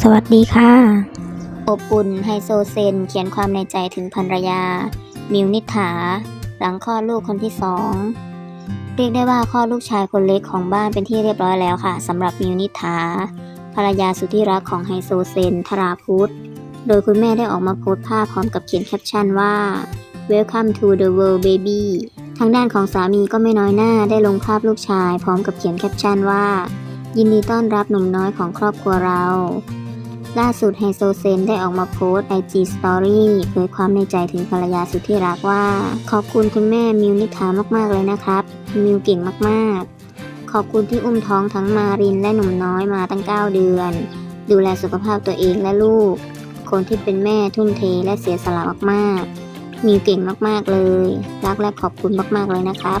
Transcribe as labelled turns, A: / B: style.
A: สวัสดีค่ะ
B: อบอุ่นไฮโซเซนเขียนความในใจถึงภรรยา มิวนิษฐาหลังคลอดลูกคนที่สองเรียกได้ว่าคลอดลูกชายคนเล็กของบ้านเป็นที่เรียบร้อยแล้วค่ะสำหรับมิวนิษฐาภรรยาสุดที่รักของไฮโซเซนธราพุทธโดยคุณแม่ได้ออกมาโพสต์ภาพพร้อมกับเขียนแคปชั่นว่า Welcome to the world baby ทางด้านของสามีก็ไม่น้อยหน้าได้ลงภาพลูกชาย พร้อมกับเขียนแคปชั่นว่า ยินดีต้อนรับหนุ่มน้อยของครอบครัวเรา ล่าสุดไฮโซเซนได้ออกมาโพสต์ IG Story เผยความในใจถึงภรรยาสุดที่รักว่า ขอบคุณคุณแม่มิวนิธามากๆเลยนะครับ มิวเก่งมากๆ ขอบคุณที่อุ้มท้องทั้งมารินและหนุ่มน้อยมาตั้ง 9 เดือน ดูแลสุขภาพตัวเองและลูก คนที่เป็นแม่ทุ่มเทและเสียสละมากๆมิวเก่งมากๆเลย รักและขอบคุณมากๆเลยนะครับ